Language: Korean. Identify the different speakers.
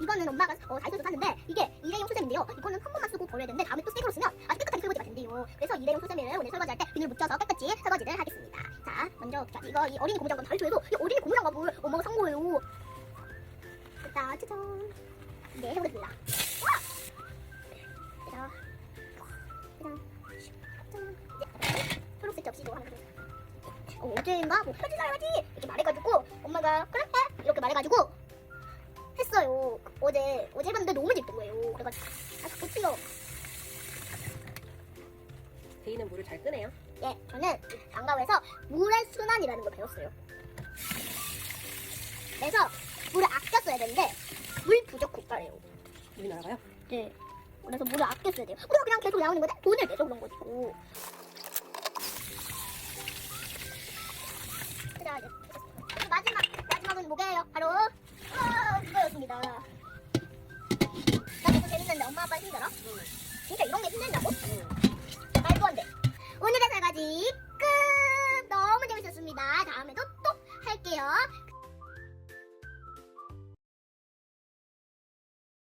Speaker 1: 이거는 엄마가 어, 다이소에서 샀는데 이게 일회용 수세미인데요. 이거는 한 번만 쓰고 버려야 되는데 다음에 또새 거로 쓰면 아주 깨끗하게 설거지가 된대요. 그래서 일회용 수세미를 오늘 설거지할 때 비닐 묻혀서 깨끗이 설거지를 하겠습니다. 자, 먼저 자, 이거 이 어린이 고무장갑 다이소에서 이 어린이 고무장갑을 엄마가 산 거예요. 일단 짜잔. 네, 해보겠습니다. 와! 자, 그냥 짠. 이제 초록색 접시도 하나 더. 어, 어제인가 뭐 편지 사야지 했어요. 어제 어제 해봤는데 너무 재밌던 거예요. 그래가지고 아 자꾸 튀어.
Speaker 2: 데이는 물을 잘 끄네요.
Speaker 1: 예 저는 장가에서 물의 순환이라는 걸 배웠어요. 그래서 물을 아껴 써야 되는데 물 부족 국가래요.
Speaker 2: 물이 나가요?
Speaker 1: 네. 그래서 물을 아껴 써야 돼요. 우리가 그냥 계속 나오는 건데 돈을 내서 그런 거고 진짜 이런 게 힘든다고? 음. 말도 안 돼. 오늘의 설거지 끝. 너무 재밌었습니다. 다음에도 또 할게요.